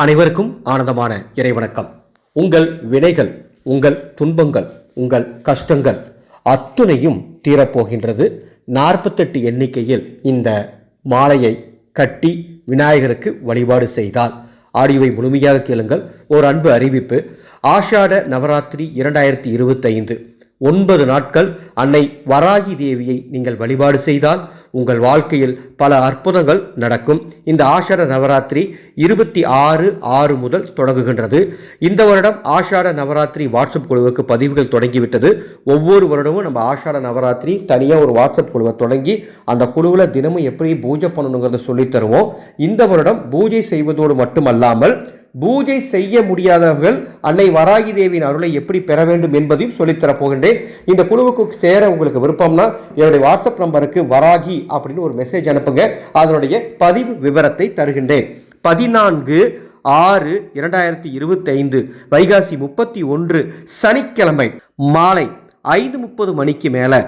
அனைவருக்கும் ஆனந்தமான இறைவணக்கம். உங்கள் வினைகள் உங்கள் துன்பங்கள் உங்கள் கஷ்டங்கள் அத்துணையும் தீரப்போகின்றது. நாற்பத்தெட்டு எண்ணிக்கையில் இந்த மாலையை கட்டி விநாயகருக்கு வழிபாடு செய்தால் ஆடியோவை முழுமையாக கேளுங்கள். ஓர் அன்பு அறிவிப்பு. ஆஷாட நவராத்திரி இரண்டாயிரத்தி இருபத்தைந்து. ஒன்பது நாட்கள் அன்னை வராகி தேவியை நீங்கள் வழிபாடு செய்தால் உங்கள் வாழ்க்கையில் பல அற்புதங்கள் நடக்கும். இந்த ஆஷாட நவராத்திரி இருபத்தி ஆறு ஆறு முதல் தொடங்குகின்றது. இந்த வருடம் ஆஷாட நவராத்திரி வாட்ஸ்அப் குழுவுக்கு பதிவுகள் தொடங்கிவிட்டது. ஒவ்வொரு வருடமும் நம்ம ஆஷாட நவராத்திரி தனியாக ஒரு வாட்ஸ்அப் குழுவை தொடங்கி அந்த குழுவில் தினமும் எப்படி பூஜை பண்ணணுங்கிறத சொல்லித் தருவோம். இந்த வருடம் பூஜை செய்வதோடு மட்டுமல்லாமல் பூஜை செய்ய முடியாதவர்கள் அன்னை வராகி தேவியின் அருளை எப்படி பெற வேண்டும் என்பதையும் சொல்லித்தரப் போகின்றேன். இந்த குழுவுக்கு சேர உங்களுக்கு விருப்பம்னா என்னுடைய வாட்ஸ்அப் நம்பருக்கு வராகி அப்படின்னு ஒரு மெசேஜ் அனுப்புங்க. அதனுடைய பதிவு விவரத்தை தருகின்றேன். பதினான்கு ஆறு இரண்டாயிரத்தி இருபத்தைந்து வைகாசி முப்பத்தி ஒன்று சனிக்கிழமை மாலை ஐந்து முப்பது மணிக்கு மேலே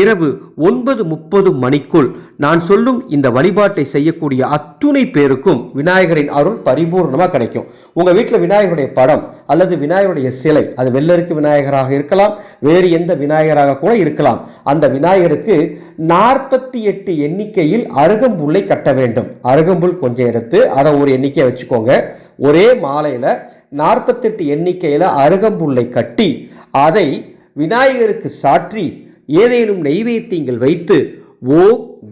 இரவு ஒன்பது முப்பது மணிக்குள் நான் சொல்லும் இந்த வழிபாட்டை செய்யக்கூடிய அத்துணை பேருக்கும் விநாயகரின் அருள் பரிபூர்ணமாக கிடைக்கும். உங்கள் வீட்டில் விநாயகருடைய படம் அல்லது விநாயகருடைய சிலை அது வெள்ளருக்கு விநாயகராக இருக்கலாம் வேறு எந்த விநாயகராக கூட இருக்கலாம். அந்த விநாயகருக்கு நாற்பத்தி எட்டு எண்ணிக்கையில் அருகம்புல்லை கட்ட வேண்டும். அருகம்புல் கொஞ்சம் எடுத்து அதை ஒரு எண்ணிக்கையை வச்சுக்கோங்க. ஒரே மாலையில் நாற்பத்தெட்டு எண்ணிக்கையில் அருகம்புல்லை கட்டி அதை விநாயகருக்கு சாற்றி ஏதேனும் நெய்வேத்தியங்கள் வைத்து ஓ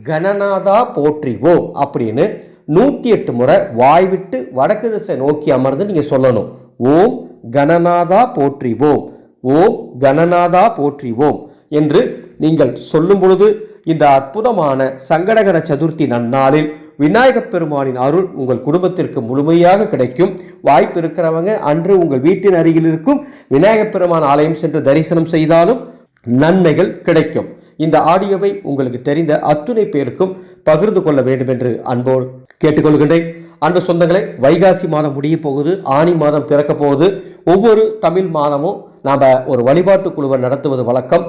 கணநாதா போற்றிவோ அப்படின்னு நூற்றி எட்டு முறை வாய் விட்டு வடக்கு திசை நோக்கி அமர்ந்து நீங்கள் சொல்லணும். ஓம் கணநாதா போற்றிவோம் ஓம் கணநாதா போற்றிவோம் என்று நீங்கள் சொல்லும் பொழுது இந்த அற்புதமான சங்கடகர சதுர்த்தி நன்னாளில் விநாயகப் பெருமானின் அருள் உங்கள் குடும்பத்திற்கு முழுமையாக கிடைக்கும். வாய்ப்பு இருக்கிறவங்க அன்று உங்கள் வீட்டின் அருகில் இருக்கும் விநாயகப் பெருமான் ஆலயம் சென்று தரிசனம் செய்தாலும் நன்மைகள் கிடைக்கும். இந்த ஆடியோவை உங்களுக்கு தெரிந்த அத்துணை பேருக்கும் பகிர்ந்து கொள்ள வேண்டும் என்று அன்போடு கேட்டுக்கொள்கின்றேன். அன்பு சொந்தங்களை வைகாசி மாதம் முடிய போகுது ஆனி மாதம் பிறக்க போகுது. ஒவ்வொரு தமிழ் மாதமும் நாம் ஒரு வழிபாட்டு குழுவை நடத்துவது வழக்கம்.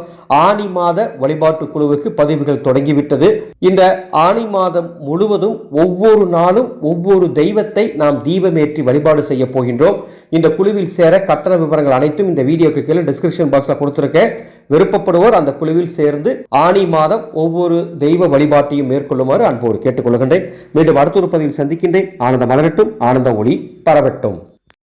ஆனி மாத வழிபாட்டு குழுவுக்கு பதிவுகள் தொடங்கிவிட்டது. இந்த ஆனி மாதம் முழுவதும் ஒவ்வொரு நாளும் ஒவ்வொரு தெய்வத்தை நாம் தீபமேற்றி வழிபாடு செய்ய போகின்றோம். இந்த குழுவில் சேர கட்டண விவரங்கள் அனைத்தும் இந்த வீடியோக்கு கீழே டிஸ்கிரிப்ஷன் பாக்ஸில் கொடுத்துருக்கேன். விருப்பப்படுவோர் அந்த குழுவில் சேர்ந்து ஆனி மாதம் ஒவ்வொரு தெய்வ வழிபாட்டையும் மேற்கொள்ளுமாறு அன்போடு கேட்டுக்கொள்கின்றேன். மீண்டும் அடுத்த ஒரு பதிவில் சந்திக்கின்றேன். ஆனந்த மலரட்டும் ஆனந்த ஒளி பரவட்டும்.